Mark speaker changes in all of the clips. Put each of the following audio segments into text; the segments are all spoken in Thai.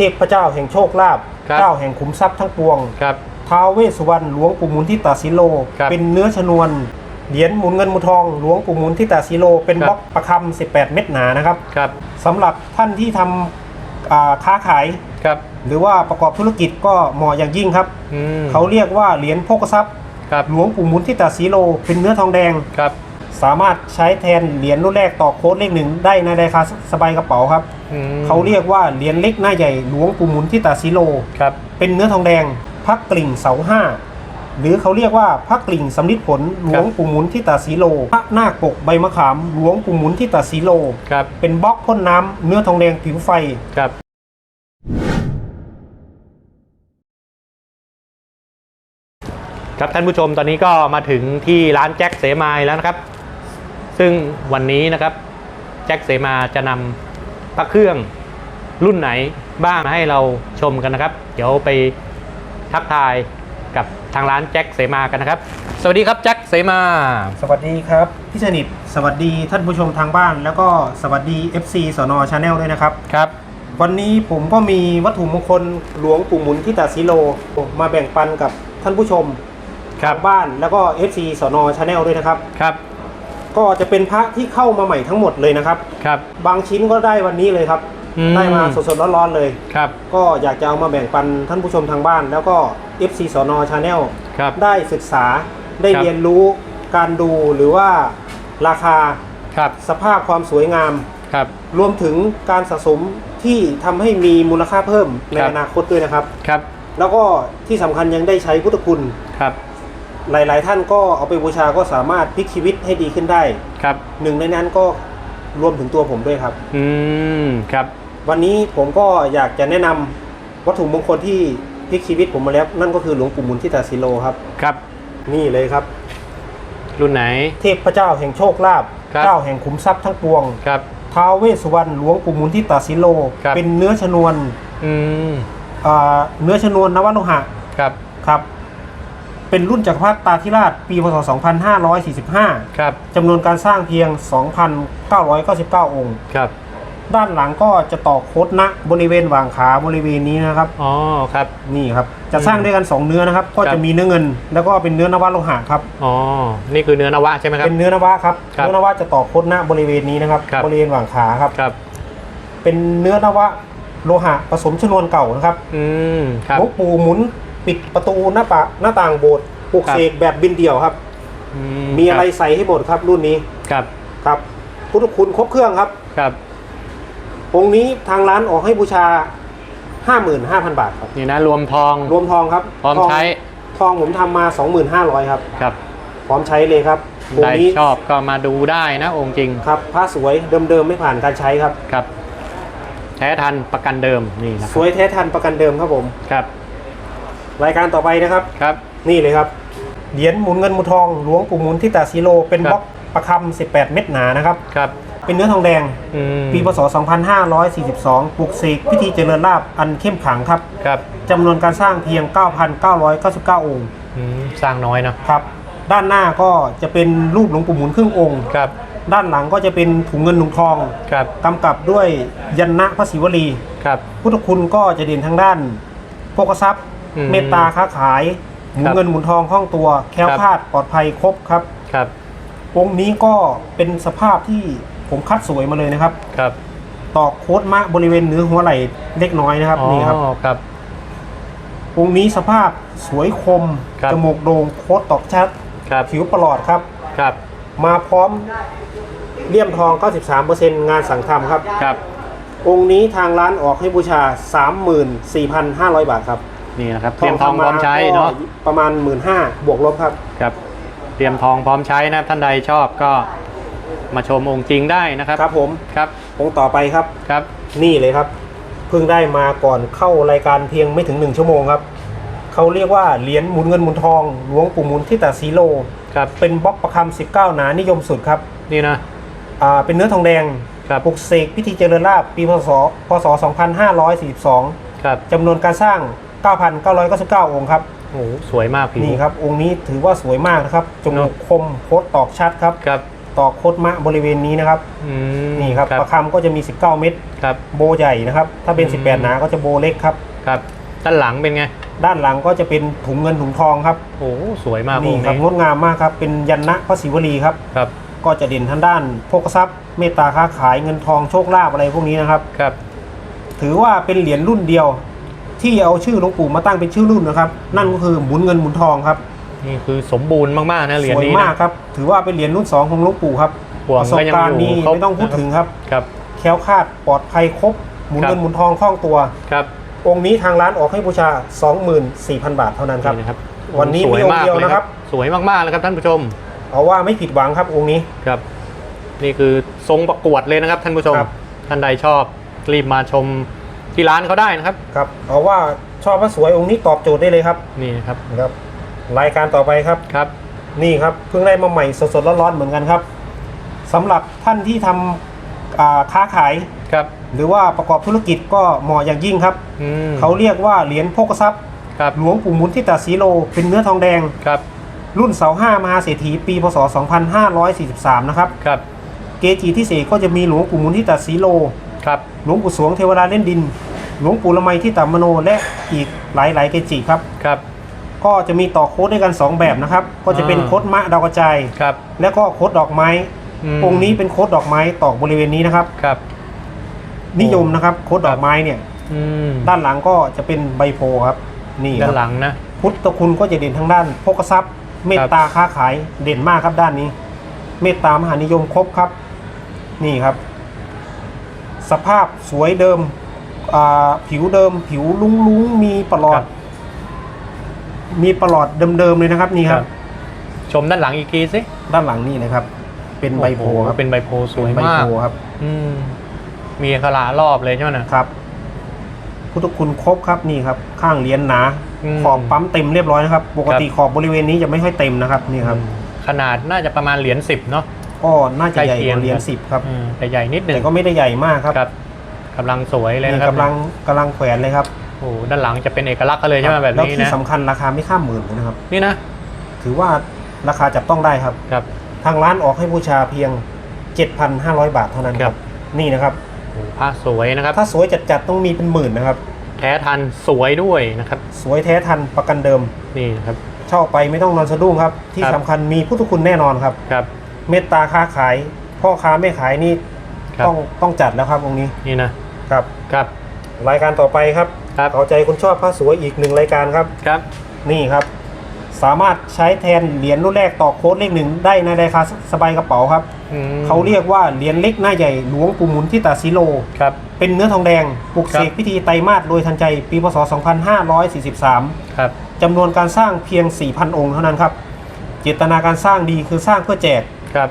Speaker 1: ทพเจ้าแห่งโชคลาภ
Speaker 2: ครับ
Speaker 1: เจ้าแห่งขุมทรัพย์ทั้งปวง
Speaker 2: ครับ
Speaker 1: ท้าวเวสสุวรรณหลวงปู่หมุนทิตาสีโล
Speaker 2: ครับ
Speaker 1: เป็นเนื้อชนวน เหรียญหมุนเงินหมุนทองหลวงปู่หมุนทิตาสีโล เป็น
Speaker 2: ครับ
Speaker 1: บล็อกประคำ18 เม็ดหนานะครับ
Speaker 2: ครับ
Speaker 1: สำหรับท่านที่ทำอ่าค้าขาย
Speaker 2: ครับ
Speaker 1: หรือว่าประกอบธุรกิจก็เหมาะอย่างยิ่งครับ
Speaker 2: อืม
Speaker 1: เขาเรียกว่าเหรียญโภคทรัพย์
Speaker 2: ครับ
Speaker 1: หลวงปู่หมุนทิตาสีโล เป็นเนื้อทองแดง
Speaker 2: ครับ
Speaker 1: สามารถใช้แทนเหรียญรุ่นแรกต่อโค้ดเลขหนึ่งได้ในราคาสบายกระเป๋าครับ
Speaker 2: อืม
Speaker 1: เขาเรียกว่าเหรียญเล็กหน้าใหญ่หลวงปู่หมุนทิตาสีโล
Speaker 2: ครับ
Speaker 1: เป็นเนื้อทองแดงพักกลิ่งเสาห้าหรือเขาเรียกว่าพักกลิ่งสำลิดผลหลวงปู่หมุนทิตาสีโล พระนาคปกใบมะขามหลวงปู่หมุนทิตาสีโล
Speaker 2: ครับ
Speaker 1: เป็นบล็อกพ่นน้ำเนื้อทองแดงผิวไฟ
Speaker 2: ครับครับท่านผู้ชมตอนนี้ก็มาถึงที่ร้านแจ็คเสมายแล้วนะครับ ซึ่งวันนี้นะครับแจ็คเสมาจะนำพระเครื่องรุ่นไหนบ้างมาให้เราชมกันนะครับ เดี๋ยวไปทักทายกับทางร้านแจ็คเสมากันนะครับ สวัสดีครับแจ็คเสมา
Speaker 1: สวัสดีครับ พี่สนิทสวัสดีท่านผู้ชมทางบ้าน แล้วก็สวัสดี FC สนชาแนลด้วยนะครับ
Speaker 2: ครับ
Speaker 1: วันนี้ผมก็มีวัตถุมงคลหลวงปู่หมุนทิตาสีโล มาแบ่งปันกับท่านผู้ชม
Speaker 2: ครับ
Speaker 1: ทางบ้านแล้วก็ FC สนชาแนลด้วยนะครับ
Speaker 2: ครับ
Speaker 1: ก็จะเป็นพระที่เข้ามาใหม่ทั้งหมดเลยนะครับ
Speaker 2: ครับ
Speaker 1: บางชิ้นก็ได้วันนี้เลยครับ
Speaker 2: อืม
Speaker 1: ได้มาสดๆร้อนๆเลย
Speaker 2: ครับ
Speaker 1: ก็อยากจะเอามาแบ่งปันท่านผู้ชมทางบ้าน แล้วก็ FC สนชาแนล
Speaker 2: ครับ
Speaker 1: ได้ศึกษาได้
Speaker 2: ครับ
Speaker 1: เรียนรู้การดูหรือว่าราคา
Speaker 2: ครับ
Speaker 1: สภาพความสวยงาม
Speaker 2: ครับ
Speaker 1: รวมถึงการสะสมที่ทำให้มีมูลค่าเพิ่มใน
Speaker 2: ครับ
Speaker 1: อนาคตด้วยนะครับ
Speaker 2: ครับ
Speaker 1: แล้วก็ที่สำคัญยังได้ใช้พุทธคุณ
Speaker 2: ครับ
Speaker 1: หลาย ๆ ท่านก็เอาไปบูชาก็สามารถพลิกชีวิตให้ดีขึ้นได้
Speaker 2: ครับ
Speaker 1: หนึ่งในนั้นก็รวมถึงตัวผมด้วยครับ
Speaker 2: อืม ครับ
Speaker 1: วันนี้ผมก็อยากจะแนะนำวัตถุมงคลที่พลิกชีวิตผมมาแล้ว นั่นก็คือหลวงปู่หมุนทิตาสีโลครับ
Speaker 2: ครับ
Speaker 1: นี่เลยครับ
Speaker 2: รุ่นไหน
Speaker 1: เทพเจ้าแห่งโชคลาภ
Speaker 2: ครับ
Speaker 1: เจ้าแห่งขุมทรัพย์ทั้งปวง
Speaker 2: ครับ
Speaker 1: ท้าวเวสสุวรรณหลวงปู่หมุนทิตาสีโล
Speaker 2: ครับ
Speaker 1: เป็นเนื้อชนวน
Speaker 2: อืม
Speaker 1: อ่าเนื้อชนวนนวโลหะ
Speaker 2: ครับ
Speaker 1: ครับ เป็นรุ่นจักรพรรดิตาธิราชปีพศ 2545
Speaker 2: ครับ
Speaker 1: จำนวนการสร้างเพียง 2,999 องค์
Speaker 2: ครับ
Speaker 1: ด้านหลังก็จะต่อโคดณบริเวณหว่างขาบริเวณนี้นะครับ
Speaker 2: อ๋อ ครับ
Speaker 1: นี่ครับ จะสร้างด้วยกัน 2 เนื้อนะครับ ก็
Speaker 2: ครั
Speaker 1: จะ
Speaker 2: บ
Speaker 1: มีเนื้อเงิน แล้วก็เป็นเนื้อนวโลหะครับ
Speaker 2: อ๋อ นี่คือเนื้อนวะใช่ไหมครับ
Speaker 1: เป็นเนื้อนวะครับ
Speaker 2: ครับ
Speaker 1: เนื้อนวะจะต่อโคดณบริเวณนี้นะครับ
Speaker 2: ครับ
Speaker 1: บริเวณหว่างขาครับ
Speaker 2: ครับ
Speaker 1: เป็นเนื้อนวะโลหะผสมชนวนเก่านะครับ
Speaker 2: อืม ครับ
Speaker 1: หลวงปู่หมุน ปิดประตูหน้าปะหน้าต่างโบสถ์ปลุก
Speaker 2: ครับ
Speaker 1: เสกแบบบินเดี่ยวครับ
Speaker 2: อื
Speaker 1: มีอะไรใส่ให้หมดครับรุ่นนี้
Speaker 2: ครับ
Speaker 1: ครับพุทธคุณครบเครื่องครับ
Speaker 2: ครับ
Speaker 1: องค์นี้ทางร้านออกให้บูชา 55,000 บาทครับ
Speaker 2: นี่นะรวมทอง
Speaker 1: รวมทองครับ
Speaker 2: พร้อม
Speaker 1: ทง
Speaker 2: ใช้
Speaker 1: ทองผมทำมา 25,000 ครับ
Speaker 2: ครับ
Speaker 1: พร้อมใช้เลยครับอง
Speaker 2: ใคร
Speaker 1: ค์นี้
Speaker 2: ชอบก็มาดูได้นะองค์จริง
Speaker 1: ครับผ้าสวยเดิมๆไม่ผ่านการใช้ครับ
Speaker 2: ครับ แท้ทันประกันเดิมนี่นะค
Speaker 1: ส
Speaker 2: รับ
Speaker 1: วยแท้ทันประกันเดิมครับผม
Speaker 2: ครับ
Speaker 1: รายการต่อไปนะครับ
Speaker 2: ครับ
Speaker 1: นี่เลยครับ เหรียญหมุนเงินหมุนทองหลวงปู่หมุนทิตาสีโล เป็น
Speaker 2: ครับ
Speaker 1: บล็อกประคำ18 เม็ดหนานะครับ
Speaker 2: ครับ
Speaker 1: เป็นเนื้อทองแดง
Speaker 2: อืม
Speaker 1: ปีพศ 2542 ปลุกเสกพิธีเจริญลาบอันเข้มขลังครับ
Speaker 2: ครับ
Speaker 1: จำนวนการสร้างเพียง 9,999 องค์
Speaker 2: อืมสร้างน้อยเนาะ
Speaker 1: ครับ ด้านหน้าก็จะเป็นรูปหลวงปู่หมุนครึ่งองค์
Speaker 2: ครับ
Speaker 1: ด้านหลังก็จะเป็นถุงเงินถุงทอง
Speaker 2: ครับ
Speaker 1: กำกับด้วยยันนะพระศิวลี
Speaker 2: ครับ
Speaker 1: พุทธคุณก็จะเด่นทางด้านโภคทรัพย์
Speaker 2: อืม
Speaker 1: เมตตาค้าขายหมุน
Speaker 2: ครับ
Speaker 1: เงินหมุนทองคล่องตัว แคล้ว
Speaker 2: ครับ
Speaker 1: คลาดปลอดภัยครบครับ
Speaker 2: ครับ
Speaker 1: องค์นี้ก็เป็นสภาพที่ผมคัดสวยมาเลยนะครับ
Speaker 2: ครับ
Speaker 1: ตอกโค้ดมะบริเวณเนื้อหัวไหล่เล็กน้อยนะครับ
Speaker 2: อ๋อ
Speaker 1: นี่ครับ
Speaker 2: ครับ
Speaker 1: องค์นี้สภาพสวยคม
Speaker 2: ครับ
Speaker 1: จมูกโด่งโค้ดตอกชัด
Speaker 2: ครับ
Speaker 1: ผิวประหลอดครับ
Speaker 2: ครับ
Speaker 1: มาพร้อมเลี่ยมทอง 93%งานสั่งทำครับ
Speaker 2: ครับ
Speaker 1: องค์นี้ทางร้านออกให้บูชา 34,500 บาทครับ
Speaker 2: นี่นะครับเตรียมทองพร้อมใช้เนาะ
Speaker 1: ก็ประมาณ 15,000บวกลบครับ
Speaker 2: ครับ เตรียมทองพร้อมใช้นะท่านใดชอบก็มาชมองค์จริงได้นะครับ
Speaker 1: ครับผม
Speaker 2: ครับ
Speaker 1: องค์ต่อไปครับ
Speaker 2: ครับ
Speaker 1: นี่เลยครับ เพิ่งได้มาก่อนเข้ารายการเพียงไม่ถึง 1 ชั่วโมงครับเขาเรียกว่าเหรียญหมุนเงินหมุนทองหลวงปู่หมุนที่ตาซีโล
Speaker 2: ครับ
Speaker 1: เป็นบล็อกประคำ19 หนานิยมสุดครับ
Speaker 2: นี่นะ
Speaker 1: อ่าเป็นเนื้อทองแดง
Speaker 2: ครับ
Speaker 1: ปลุกเสกพิธีเจริญลาบปีพศพศ2542
Speaker 2: ครับ
Speaker 1: จำนวนการสร้าง 9,999 องค์ครับ
Speaker 2: โอ้โหสวยมากผิว
Speaker 1: นี่ครับ องค์นี้ถือว่าสวยมากนะครับจมูกคมโคตรตอกชัดครับ
Speaker 2: ครับ
Speaker 1: ตอกโคดมะบริเวณนี้นะครับ
Speaker 2: อืม
Speaker 1: นี่ครับประคำก็จะมี 19 เม็ด
Speaker 2: ครับ
Speaker 1: โบใหญ่นะครับ ถ้าเป็น
Speaker 2: อืม
Speaker 1: 18 หนาก็จะโบเล็กครับ
Speaker 2: ครับ ด้านหลังเป็นไง
Speaker 1: ด้านหลังก็จะเป็นถุงเงินถุงทองครับ
Speaker 2: โอ้สวยมาก
Speaker 1: นี่
Speaker 2: องค์
Speaker 1: ครับงดงามมากครับ เป็นยันนะพระศิวลีครับ
Speaker 2: ครับ
Speaker 1: ก็จะเด่นทางด้านโภคทรัพย์ เมตตาค้าขายเงินทองโชคลาภอะไรพวกนี้นะครับ
Speaker 2: ครับ
Speaker 1: ถือว่าเป็นเหรียญรุ่นเดียว ที่เอาชื่อหลวงปู่มาตั้งเป็นชื่อรุ่นนะครับ นั่นก็คือหมุนเงินหมุนทองครับ
Speaker 2: นี่คือสมบูรณ์มากๆนะเหรียญ
Speaker 1: สวย
Speaker 2: นี้
Speaker 1: มาก
Speaker 2: นะครับ
Speaker 1: ถือว่าเป็นเหรียญรุ่นสองของหลวงปู่ครับ
Speaker 2: ห่วง
Speaker 1: ประสบ
Speaker 2: ก็ยัง
Speaker 1: การ
Speaker 2: อยู่
Speaker 1: ณ์นี้
Speaker 2: ครบ
Speaker 1: ไม่ต้องพูดถึงครับ
Speaker 2: ครับ
Speaker 1: แคล้วคลาดปลอดภัยครบหมุน
Speaker 2: ครับ
Speaker 1: เงินหมุนทองคล่องตัว
Speaker 2: ครับ
Speaker 1: องค์นี้ทางร้านออกให้บูชา 24,000 บาทเท่านั้นครับ
Speaker 2: นี่นะครับ
Speaker 1: วันนี้
Speaker 2: สวย
Speaker 1: มีองค์
Speaker 2: มาก
Speaker 1: เดียว
Speaker 2: เลย
Speaker 1: นะครับ
Speaker 2: สวยมากๆเลยครับท่านผู้ชม
Speaker 1: เอาว่าไม่ผิดหวังครับองค์นี้
Speaker 2: ครับ นี่คือทรงประกวดเลยนะครับท่านผู้ชม
Speaker 1: ครับ
Speaker 2: ท่านใดชอบรีบมาชม ที่ร้านเขาได้นะครับ
Speaker 1: ครับเอาว่าชอบพระสวยองค์นี้ตอบโจทย์ได้เลยครับ
Speaker 2: นี่นะครับ
Speaker 1: นะครับรายการต่อไปครับ
Speaker 2: ครับ
Speaker 1: นี่ครับเพิ่งได้มาใหม่สดๆร้อนๆเหมือนกันครับสำหรับท่านที่ทำอ่าค้าขาย
Speaker 2: ครับ
Speaker 1: หรือว่าประกอบธุรกิจก็เหมาะอย่างยิ่งครับ
Speaker 2: อืม
Speaker 1: เขาเรียกว่าเหรียญโภคทรัพย์
Speaker 2: ครับ
Speaker 1: หลวงปู่หมุนที่ตาสีโล เป็นเนื้อทองแดง
Speaker 2: ครับ
Speaker 1: รุ่นเสาห้ามหาเศรษฐีปีพศ 2543 นะครับ
Speaker 2: ครับ
Speaker 1: เกจิที่เสกก็จะมีหลวงปู่หมุนที่ตาสีโล
Speaker 2: ครับ
Speaker 1: หลวงปู่สวงเทวดาเล่นดิน หลวงปู่ละไมที่ตามโนและอีกหลายๆเกจิครับ
Speaker 2: ครับ
Speaker 1: ก็จะมีต่อโค้ดด้วยกัน 2 แบบนะครับ ก็จะเป็น
Speaker 2: อ่า
Speaker 1: โค้ดมะดาวกระจาย
Speaker 2: ครับ
Speaker 1: และก็โค้ดดอกไม้
Speaker 2: ม
Speaker 1: องค์นี้เป็นโค้ดดอกไม้ตอกบริเวณนี้นะครับ
Speaker 2: ครับ
Speaker 1: นิยมนะครับโค้ดดอกไม้เนี่ย
Speaker 2: อืม
Speaker 1: ด้านหลังก็จะเป็นใบโพครับ นี่ค
Speaker 2: ด้า
Speaker 1: รั
Speaker 2: น
Speaker 1: บ
Speaker 2: หลังนะ
Speaker 1: พุทธคุณก็จะเด่นทางด้านโภคทรัพย์ เมตตาค้าขายเด่นมากครับด้านนี้ เมตตามหานิยมครบครับ นี่ครับ สภาพสวยเดิมอ่าผิวเดิม ผิวลุ้งลุงๆมีประหลอ
Speaker 2: ครั
Speaker 1: ด
Speaker 2: บ
Speaker 1: มีประหลอดเดิมๆเลยนะครับนี่ครับ
Speaker 2: ชมด้านหลังอีกทีสิ
Speaker 1: ด้านหลังนี่นะครับ เป็นใบโพ
Speaker 2: อ้ห
Speaker 1: ครับ
Speaker 2: เป็นใบโพสวย
Speaker 1: ใบ
Speaker 2: มาก
Speaker 1: โพครับ
Speaker 2: อืมมีอักขระรอบเลยใช่ไหมนะครับ
Speaker 1: พุทธคุณครบครับนี่ครับ ข้างเหรียญหนา
Speaker 2: อืม
Speaker 1: ขอบปั๊มเต็มเรียบร้อยนะครับ ปกติ
Speaker 2: ครับ
Speaker 1: ขอบบริเวณนี้จะไม่ค่อยเต็มนะครับนี่ครับ
Speaker 2: อืมขนาดน่าจะประมาณเหรียญสิบเนาะ
Speaker 1: ก็น่าจะใหญ่
Speaker 2: ใกล้เคีย
Speaker 1: ก
Speaker 2: ง
Speaker 1: ว่าเหรียญสิบครับ
Speaker 2: อืมแต่ใหญ่นิดหนึ่ง
Speaker 1: แต่ก็ไม่ได้ใหญ่มากครับ
Speaker 2: ครับกำลังสวยเลย
Speaker 1: นี่
Speaker 2: นะครับ
Speaker 1: กำลังกำลังแขวนเลยครับ
Speaker 2: โอ้โหด้านหลังจะเป็นเอกลักษณ์กันเลยใช่ไหมแบบ
Speaker 1: แล้ว
Speaker 2: นี้
Speaker 1: ที่
Speaker 2: นะ
Speaker 1: สำคัญราคาไม่ข้ามหมื่นเลยนะครับ
Speaker 2: นี่นะ
Speaker 1: ถือว่าราคาจับต้องได้ครับ
Speaker 2: ครับ
Speaker 1: ทางร้านออกให้บูชาเพียง 7,500 บาทเท่านั้นค
Speaker 2: ครั
Speaker 1: รับบนี่นะครับ
Speaker 2: โอ้โหผ้าสวยนะครับ
Speaker 1: ถ้าสวยจัดๆต้องมีเป็นหมื่นนะครับ
Speaker 2: แท้ทันสวยด้วยนะครับ
Speaker 1: สวยแท้ทันประกันเดิม
Speaker 2: นี่นะครับ
Speaker 1: เช่าไปไม่ต้องนอนสะดุ้งครับ ที่
Speaker 2: ครับ
Speaker 1: สำคัญมีพุทธคุณแน่นอนครับ
Speaker 2: ครับ
Speaker 1: เมตตาค้าขาย พ่อค้าไม่ขายนี่
Speaker 2: ครับ
Speaker 1: ต้องต้องจัดแล้วครับองค์นี้
Speaker 2: นี่นะ ครับ ครับ
Speaker 1: รายการต่อไปครับ
Speaker 2: ครับ
Speaker 1: เอาใจคนชอบผ้าสวยอีกหนึ่งรายการครับ
Speaker 2: ครับ
Speaker 1: นี่ครับ สามารถใช้แทนเหรียญรุ่นแรกต่อโค้ดเลขหนึ่งได้ในราคาสบายกระเป๋าครับ
Speaker 2: อืม
Speaker 1: เขาเรียกว่าเหรียญเล็กหน้าใหญ่หลวงปู่หมุนที่ตาซิโล
Speaker 2: ครับ
Speaker 1: เป็นเนื้อทองแดงปลุก
Speaker 2: ครั
Speaker 1: เส
Speaker 2: บ
Speaker 1: กพิธีไตรมาสโดยทันใจปีพศ 2543
Speaker 2: ครับ
Speaker 1: จำนวนการสร้างเพียง 4,000 องค์เท่านั้นครับ เจตนาการสร้างดีคือสร้างเพื่อแจก
Speaker 2: ครับ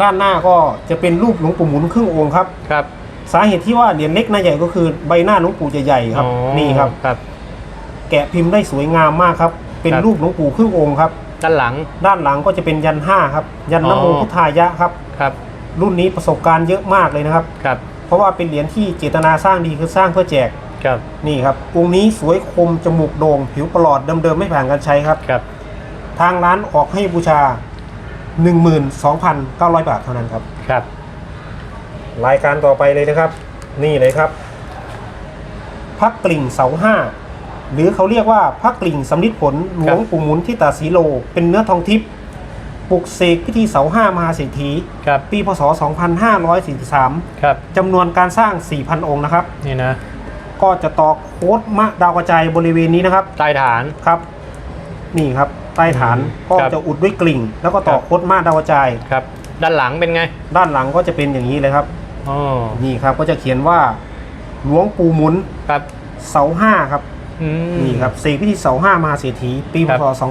Speaker 1: ด้านหน้าก็จะเป็นรูปหลวงปู่หมุนครึ่งองค์ครับ
Speaker 2: ครับ
Speaker 1: สาเหตุที่ว่าเหรียญเล็กหน้าใหญ่ก็คือใบหน้าหลวงปู่จะใหญ่ครับ
Speaker 2: อ๋อ
Speaker 1: นี่ครับ
Speaker 2: ครับ
Speaker 1: แกะพิมพ์ได้สวยงามมากครับ เป็น
Speaker 2: ครับ
Speaker 1: รูปหลวงปู่ครึ่งองค์ครับ
Speaker 2: ด้านหลัง
Speaker 1: ด้านหลังก็จะเป็นยันห้าครับ ยันนโม
Speaker 2: อ๋อ
Speaker 1: พุทธายะครับ
Speaker 2: ครับ
Speaker 1: รุ่นนี้ประสบการณ์เยอะมากเลยนะครับ
Speaker 2: ครับ
Speaker 1: เพราะว่าเป็นเหรียญที่เจตนาสร้างดีคือสร้างเพื่อแจก
Speaker 2: ครับ
Speaker 1: นี่ครับองค์นี้สวยคมจมูกโด่ง ผิวประหลอดเดิมๆไม่ผ่านการใช้ครับ
Speaker 2: ครับ
Speaker 1: ทางร้านออกให้บูชา 12,900 บาทเท่านั้นครับ
Speaker 2: ครับ
Speaker 1: รายการต่อไปเลยนะครับ นี่เลยครับพักกลิ่งเสาห้าหรือเขาเรียกว่าพักกลิ่งสำลิดผลหลวงปู่หมุนที่ตาสีโล เป็นเนื้อทองทิพย์ปลุกเสกพิธีเสาห้ามหาเศรษฐี
Speaker 2: ครับ
Speaker 1: ปีพศ 2543
Speaker 2: ครับ
Speaker 1: จำนวนการสร้าง 4,000 องค์นะครับ
Speaker 2: นี่นะ
Speaker 1: ก็จะต่อโค้ดมะดาวกระจายบริเวณนี้นะครับ
Speaker 2: ใต้ฐาน
Speaker 1: ครับ นี่ครับใต้ฐาน
Speaker 2: อืม
Speaker 1: ก็
Speaker 2: ครับ
Speaker 1: จะอุดด้วยกลิ่ง แล้วก็ต่อ
Speaker 2: ครับ
Speaker 1: โค้ดมะดาวกระจาย
Speaker 2: ครับ ด้านหลังเป็นไง
Speaker 1: ด้านหลังก็จะเป็นอย่างนี้เลยครับ
Speaker 2: อ๋อ
Speaker 1: นี่ครับก็จะเขียนว่าหลวงปู่หมุน
Speaker 2: ครับ
Speaker 1: เสาห้าครับ
Speaker 2: อืม
Speaker 1: นี่ครับเสกพิธีเสาห้ามาเศรษฐีปีพ
Speaker 2: ครับ
Speaker 1: ศ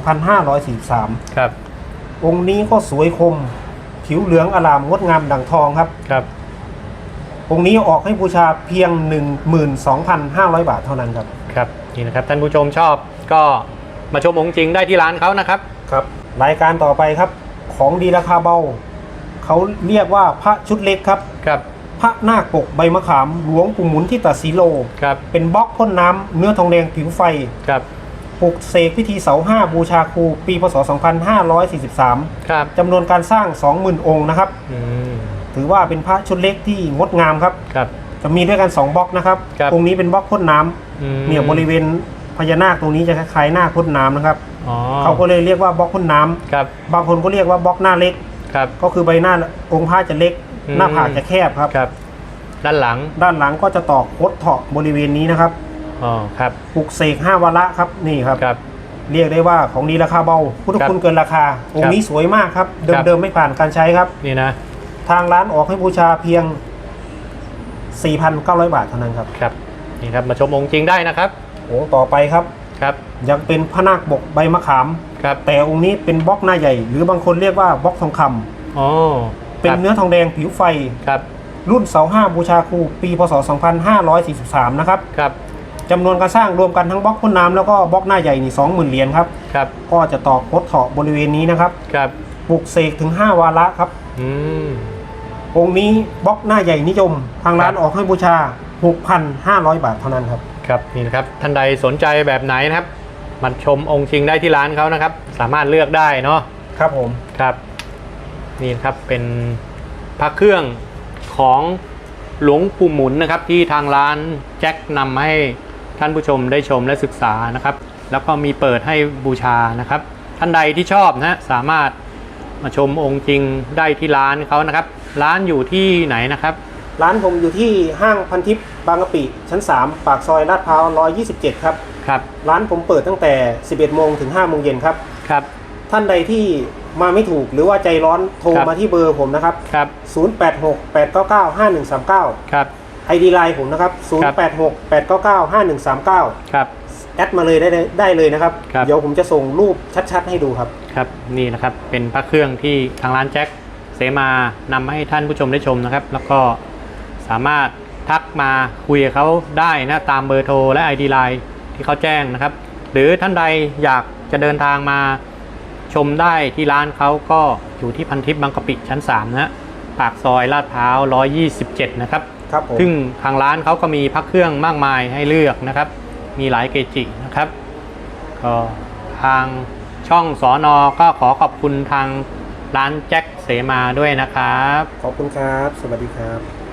Speaker 1: 2543
Speaker 2: ครับ
Speaker 1: องค์นี้ก็สวยคม ผิวเหลืองอลามงดงามดั่งทองครับ
Speaker 2: ครับ
Speaker 1: องค์นี้ออกให้บูชาเพียง 12,500 บาทเท่านั้นครับ
Speaker 2: ครับนี่นะครับท่านผู้ชมชอบก็ มาชมองค์จริงได้ที่ร้านเขานะครับ
Speaker 1: ครับรายการต่อไปครับ ของดีราคาเบา เขาเรียกว่าพระชุดเล็กครับ
Speaker 2: ครับ
Speaker 1: พระนาคปกใบมะขามหลวงปู่หมุนที่ตัดสีโล
Speaker 2: ครับ
Speaker 1: เป็นบล็อกพ่นน้ำเนื้อทองแดงผิวไฟ
Speaker 2: ครับ
Speaker 1: ปลุกเสกพิธีเสาห้าบูชาครูปีพศ 2543
Speaker 2: ครับ
Speaker 1: จำนวนการสร้าง 20,000 องค์นะครับ
Speaker 2: อืม
Speaker 1: ถือว่าเป็นพระชุดเล็กที่งดงามครับ
Speaker 2: ครับ
Speaker 1: จะมีด้วยกัน 2บล็อกนะครับ
Speaker 2: ครับ
Speaker 1: องค์นี้เป็นบล็อกพ่นน้ำ
Speaker 2: อืม
Speaker 1: เนี่ยบริเวณ พญานาคตรงนี้จะคล้ายๆหน้าพ่นน้ำนะครับ
Speaker 2: อ๋อ
Speaker 1: เขาก็เลยเรียกว่าบล็อกพ่นน้ำ
Speaker 2: ครับ
Speaker 1: บางคนก็เรียกว่าบล็อกหน้าเล็ก
Speaker 2: ครับ
Speaker 1: ก็คือใบหน้าองค์พระจะเล็ก
Speaker 2: อืม
Speaker 1: หน้าผากจะแคบครับ
Speaker 2: ครับ ด้านหลัง
Speaker 1: ด้านหลังก็จะตอกโคดเถาะบริเวณนี้นะครับ
Speaker 2: อ๋อครับ
Speaker 1: ปลุกเสกห้าวาระครับนี่ครับ
Speaker 2: ครับ
Speaker 1: เรียกได้ว่าของดีราคาเบา พุทธคุณเกินราคา องค์นี้สวยมากครับ
Speaker 2: ครับ
Speaker 1: เดิมๆไม่ผ่านการใช้ครับ
Speaker 2: นี่นะ
Speaker 1: ทางร้านออกให้บูชาเพียง 4,900 บาทเท่านั้นครับ
Speaker 2: ครับนี่ครับมาชมองค์จริงได้นะครับ
Speaker 1: องค์ต่อไปครับ
Speaker 2: ครับ
Speaker 1: ยังเป็นพระนาคบกใบมะขาม
Speaker 2: ครับ
Speaker 1: แต่องค์นี้เป็นบล็อกหน้าใหญ่ หรือบางคนเรียกว่าบล็อกทองคำ
Speaker 2: อ๋อ
Speaker 1: เป็น
Speaker 2: ครับ
Speaker 1: เนื้อทองแดงผิวไฟ
Speaker 2: ครับ
Speaker 1: รุ่นเสาห้าบูชาครูปีพศ 2543 นะครับ
Speaker 2: ครับ
Speaker 1: จำนวนการสร้างรวมกันทั้งบล็อกพ่นน้ำแล้วก็บล็อกหน้าใหญ่นี่20,000เหรียญครับ
Speaker 2: ครับ
Speaker 1: ก็จะตอกโคดเถาะบริเวณนี้นะครับ
Speaker 2: ครับ
Speaker 1: ปลุกเสกถึง 5 วาระครับ
Speaker 2: อืม
Speaker 1: องค์นี้บล็อกหน้าใหญ่นิยม ทางร้าน
Speaker 2: ครับ
Speaker 1: ออกให้บูชา 6,500 บาทเท่านั้นครับ
Speaker 2: ครับนี่นะครับท่านใดสนใจแบบไหนนะครับมาชมองค์จริงได้ที่ร้านเขานะครับ สามารถเลือกได้เนาะ
Speaker 1: ครับผม
Speaker 2: ครับนี่นะครับเป็นพระเครื่องของหลวงปู่หมุนนะครับ ที่ทางร้านแจ็คนำให้ท่านผู้ชมได้ชมและศึกษานะครับ แล้วก็มีเปิดให้บูชานะครับ ท่านใดที่ชอบนะฮะสามารถมาชมองค์จริงได้ที่ร้านเขานะครับ ร้านอยู่ที่ไหนนะครับ
Speaker 1: ร้านผมอยู่ที่ห้างพันทิพย์บางกะปิชั้น 3 ปากซอยลาดพร้าว 127 ครับ
Speaker 2: ครับ
Speaker 1: ร้านผมเปิดตั้งแต่ 11 โมงถึง 5 โมงเย็นครับ
Speaker 2: ครับ
Speaker 1: ท่านใดที่มาไม่ถูกหรือว่าใจร้อนโทร
Speaker 2: ครับ
Speaker 1: มาที่เบอร์ผมนะครับ
Speaker 2: ครับ
Speaker 1: 0868995139
Speaker 2: ครับ
Speaker 1: ID ไลน์ผมนะครับ 0868995139
Speaker 2: ครับ
Speaker 1: แอดมาเลยได้ได้เลยนะครับ
Speaker 2: ครับ
Speaker 1: เดี๋ยวผมจะส่งรูปชัดๆให้ดูครับ
Speaker 2: ครับนี่นะครับเป็นพระเครื่องที่ทางร้านแจ็คเสมานำให้ท่านผู้ชมได้ชมนะครับ แล้วก็ สามารถทักมาคุยกับเขาได้นะตามเบอร์โทรและ ID Line ที่เขาแจ้งนะครับ หรือท่านใดอยากจะเดินทางมาชมได้ที่ร้านเขาก็อยู่ที่พันทิพย์บางกะปิชั้น 3นะฮะปากซอยลาดพร้าว 127 นะครับ
Speaker 1: ครับผม
Speaker 2: ซึ่งทางร้านเขาก็มีพักเครื่องมากมายให้เลือกนะครับ มีหลายเกจินะครับก็ทางช่องสอนอก็ขอขอบคุณทางร้านแจ็คเสมาด้วยนะครับ
Speaker 1: ขอบคุณครับ สวัสดีครับ